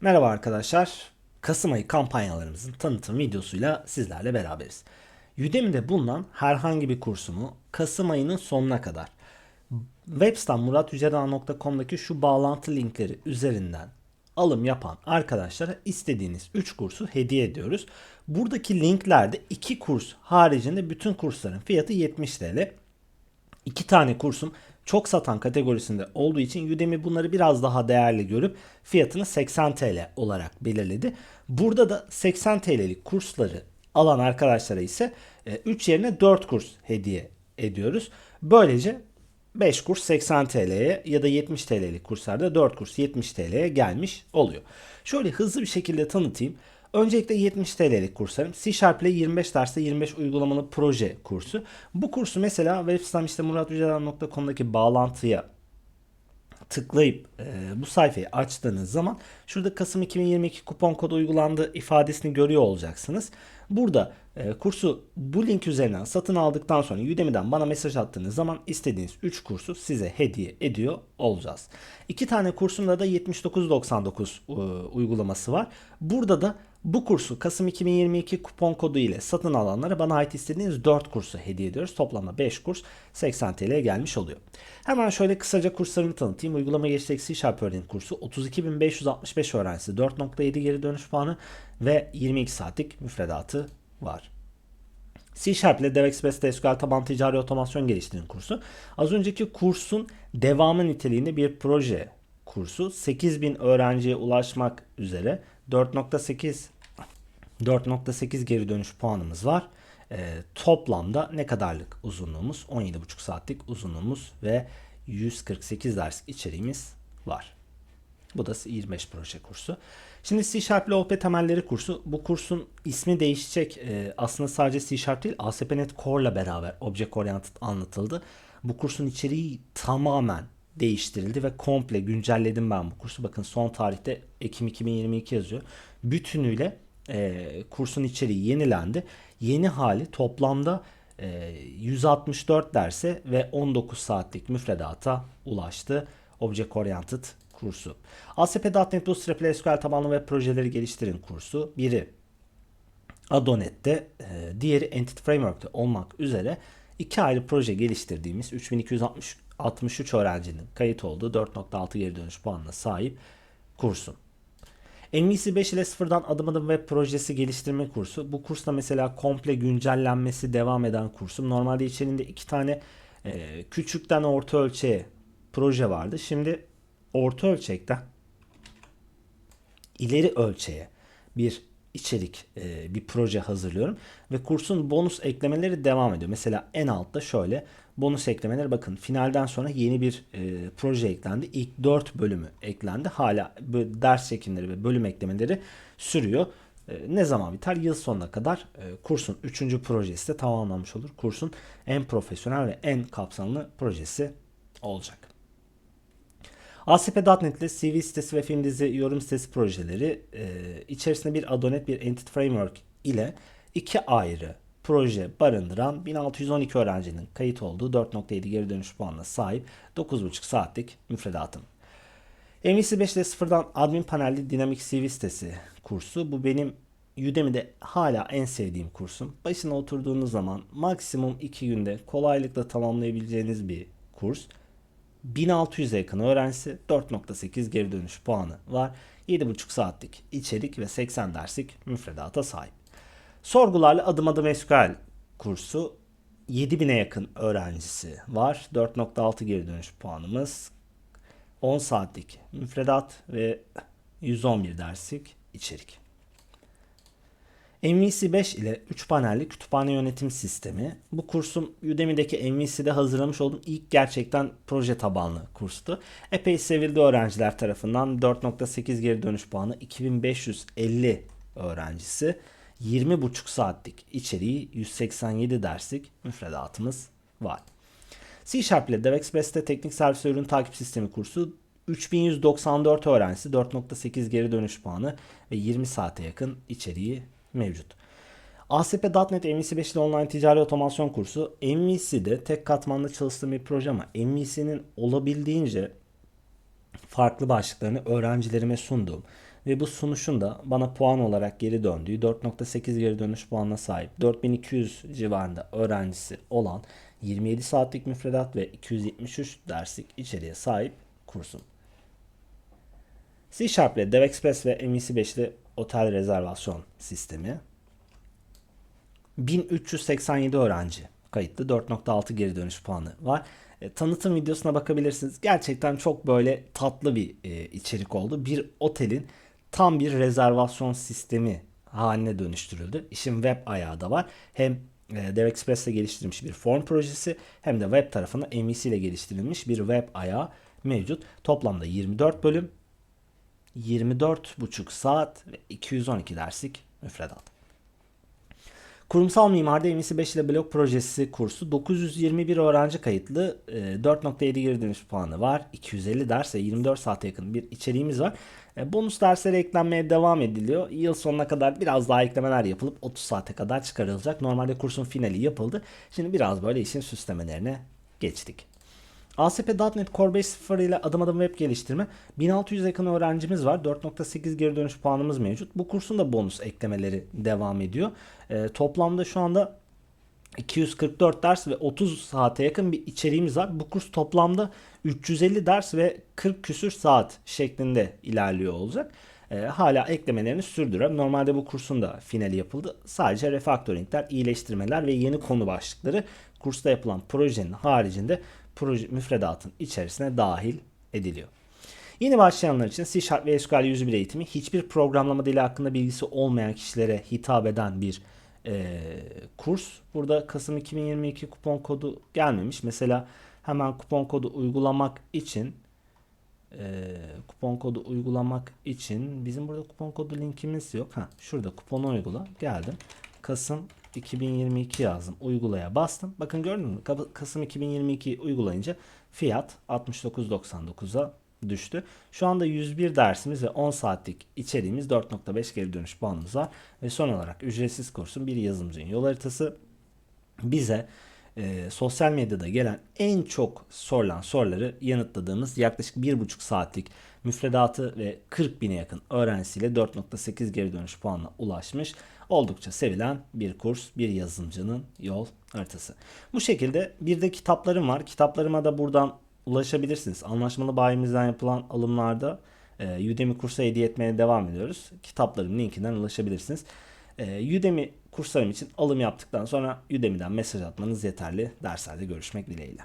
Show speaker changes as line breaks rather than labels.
Merhaba arkadaşlar. Kasım ayı kampanyalarımızın tanıtım videosuyla sizlerle beraberiz. Udemy'de bulunan herhangi bir kursumu Kasım ayının sonuna kadar web sitem şu bağlantı linkleri üzerinden alım yapan arkadaşlara istediğiniz 3 kursu hediye ediyoruz. Buradaki linklerde 2 kurs haricinde bütün kursların fiyatı 70 TL. 2 tane kursum çok satan kategorisinde olduğu için Udemy bunları biraz daha değerli görüp fiyatını 80 TL olarak belirledi. Burada da 80 TL'lik kursları alan arkadaşlara ise 3 yerine 4 kurs hediye ediyoruz. Böylece 5 kurs 80 TL'ye ya da 70 TL'lik kurslarda 4 kurs 70 TL'ye gelmiş oluyor. Şöyle hızlı bir şekilde tanıtayım. Öncelikle 70 TL'lik kurslarım. C Sharp ile 25 derste 25 uygulamalı proje kursu. Bu kursu mesela web sitem işte muratücedan.com'daki bağlantıya tıklayıp e, bu sayfayı açtığınız zaman şurada Kasım 2022 kupon kodu uygulandı ifadesini görüyor olacaksınız. Burada e, kursu bu link üzerinden satın aldıktan sonra Udemy'den bana mesaj attığınız zaman istediğiniz 3 kursu size hediye ediyor olacağız. 2 tane kursumda da 79.99 e, uygulaması var. Burada da bu kursu Kasım 2022 kupon kodu ile satın alanlara bana ait istediğiniz 4 kursu hediye ediyoruz. Toplamda 5 kurs 80 TL'ye gelmiş oluyor. Hemen şöyle kısaca kurslarımı tanıtayım. Uygulama geçtik C Sharp Öğrenim kursu 32.565 öğrencisi 4.7 geri dönüş puanı ve 22 saatlik müfredatı var. C Sharp ile DevExpress SQL taban ticari otomasyon geliştirin kursu. Az önceki kursun devamı niteliğinde bir proje kursu. 8000 öğrenciye ulaşmak üzere 4.8 4.8 geri dönüş puanımız var. E, toplamda ne kadarlık uzunluğumuz? 17.5 saatlik uzunluğumuz ve 148 ders içeriğimiz var. Bu da 25 proje kursu. Şimdi C Sharp ile OP temelleri kursu. Bu kursun ismi değişecek. E, aslında sadece C Sharp değil ASP.NET Core ile beraber Object Oriented anlatıldı. Bu kursun içeriği tamamen değiştirildi ve komple güncelledim ben bu kursu. Bakın son tarihte Ekim 2022 yazıyor. Bütünüyle e, kursun içeriği yenilendi. Yeni hali toplamda e, 164 derse ve 19 saatlik müfredata ulaştı. Object Oriented kursu. ASP.NET Bootstrap SQL tabanlı web projeleri geliştirin kursu. Biri Adonet'te, e, diğeri Entity Framework'te olmak üzere iki ayrı proje geliştirdiğimiz 3263 öğrencinin kayıt olduğu 4.6 geri dönüş puanına sahip kursum. MVC 5 ile sıfırdan adım adım web projesi geliştirme kursu. Bu kursta mesela komple güncellenmesi devam eden kursum. Normalde içerisinde iki tane e, küçükten orta ölçeğe proje vardı. Şimdi orta ölçekten ileri ölçeğe bir içerik, e, bir proje hazırlıyorum ve kursun bonus eklemeleri devam ediyor. Mesela en altta şöyle bonus eklemeleri bakın finalden sonra yeni bir e, proje eklendi. İlk 4 bölümü eklendi. Hala ders çekimleri ve bölüm eklemeleri sürüyor. E, ne zaman biter? Yıl sonuna kadar kursun 3. projesi de tamamlanmış olur. Kursun en profesyonel ve en kapsamlı projesi olacak. ASP.NET ile CV sitesi ve film dizi yorum sitesi projeleri e, içerisinde bir Adonet bir Entity Framework ile iki ayrı proje barındıran 1612 öğrencinin kayıt olduğu 4.7 geri dönüş puanına sahip 9.5 saatlik müfredatım. MVC 5 ile sıfırdan admin panelli dinamik CV sitesi kursu. Bu benim Udemy'de hala en sevdiğim kursum. Başına oturduğunuz zaman maksimum 2 günde kolaylıkla tamamlayabileceğiniz bir kurs. 1600'e yakın öğrencisi 4.8 geri dönüş puanı var. 7.5 saatlik içerik ve 80 derslik müfredata sahip. Sorgularla adım adım SQL kursu 7000'e yakın öğrencisi var. 4.6 geri dönüş puanımız. 10 saatlik müfredat ve 111 derslik içerik. MVC 5 ile 3 panelli kütüphane yönetim sistemi. Bu kursum Udemy'deki MVC'de hazırlamış olduğum ilk gerçekten proje tabanlı kurstu. Epey sevildi öğrenciler tarafından. 4.8 geri dönüş puanı 2550 öğrencisi. 20,5 saatlik içeriği 187 derslik müfredatımız var. C Sharp ile DevExpress'te teknik servis ürün takip sistemi kursu 3194 öğrencisi 4.8 geri dönüş puanı ve 20 saate yakın içeriği mevcut. ASP.NET MVC5 ile online ticari otomasyon kursu MVC'de tek katmanlı çalıştığım bir proje ama MVC'nin olabildiğince farklı başlıklarını öğrencilerime sunduğum ve bu sunuşun da bana puan olarak geri döndüğü 4.8 geri dönüş puanına sahip 4200 civarında öğrencisi olan 27 saatlik müfredat ve 273 derslik içeriğe sahip kursum. C Sharp ile DevExpress ve MVC5'li otel rezervasyon sistemi 1387 öğrenci kayıtlı 4.6 geri dönüş puanı var. E, tanıtım videosuna bakabilirsiniz. Gerçekten çok böyle tatlı bir e, içerik oldu. Bir otelin tam bir rezervasyon sistemi haline dönüştürüldü. İşin web ayağı da var. Hem e, DevExpress ile geliştirilmiş bir form projesi hem de web tarafında MVC ile geliştirilmiş bir web ayağı mevcut. Toplamda 24 bölüm, 24,5 saat ve 212 derslik müfredat. Kurumsal mimarda MVC5 ile blok projesi kursu 921 öğrenci kayıtlı. e, 4.7 geri dönüş puanı var. 250 ders ve 24 saate yakın bir içeriğimiz var. E, Bonus derslere eklenmeye devam ediliyor. Yıl sonuna kadar biraz daha eklemeler yapılıp 30 saate kadar çıkarılacak. Normalde kursun finali yapıldı. Şimdi biraz böyle işin süslemelerine geçtik. ASP.NET Core 5.0 ile adım adım web geliştirme 1600 yakın öğrencimiz var. 4.8 geri dönüş puanımız mevcut. Bu kursun da bonus eklemeleri devam ediyor. Ee, toplamda şu anda 244 ders ve 30 saate yakın bir içeriğimiz var. Bu kurs toplamda 350 ders ve 40 küsür saat şeklinde ilerliyor olacak. Ee, hala eklemelerini sürdürüyorum. Normalde bu kursun da finali yapıldı. Sadece refaktöringler, iyileştirmeler ve yeni konu başlıkları kursta yapılan projenin haricinde proje müfredatın içerisine dahil ediliyor. Yeni başlayanlar için C Sharp ve SQL 101 eğitimi hiçbir programlama dili hakkında bilgisi olmayan kişilere hitap eden bir e, kurs. Burada Kasım 2022 kupon kodu gelmemiş. Mesela hemen kupon kodu uygulamak için e, kupon kodu uygulamak için bizim burada kupon kodu linkimiz yok. Ha, şurada kuponu uygula. Geldim. Kasım 2022 yazdım. Uygulaya bastım. Bakın gördünüz mü? Ka- Kasım 2022 uygulayınca fiyat 69.99'a düştü. Şu anda 101 dersimiz ve 10 saatlik içeriğimiz 4.5 geri dönüş puanımız var. Ve son olarak ücretsiz kursun bir yazılımcının yol haritası bize e, sosyal medyada gelen en çok sorulan soruları yanıtladığımız yaklaşık 1,5 saatlik müfredatı ve 40 bine yakın öğrencisiyle 4.8 geri dönüş puanına ulaşmış. Oldukça sevilen bir kurs, bir yazılımcının yol haritası. Bu şekilde bir de kitaplarım var. Kitaplarıma da buradan ulaşabilirsiniz. Anlaşmalı bayimizden yapılan alımlarda e, Udemy kursa hediye etmeye devam ediyoruz. Kitaplarım linkinden ulaşabilirsiniz. E, Udemy kurslarım için alım yaptıktan sonra Udemy'den mesaj atmanız yeterli. Derslerde görüşmek dileğiyle.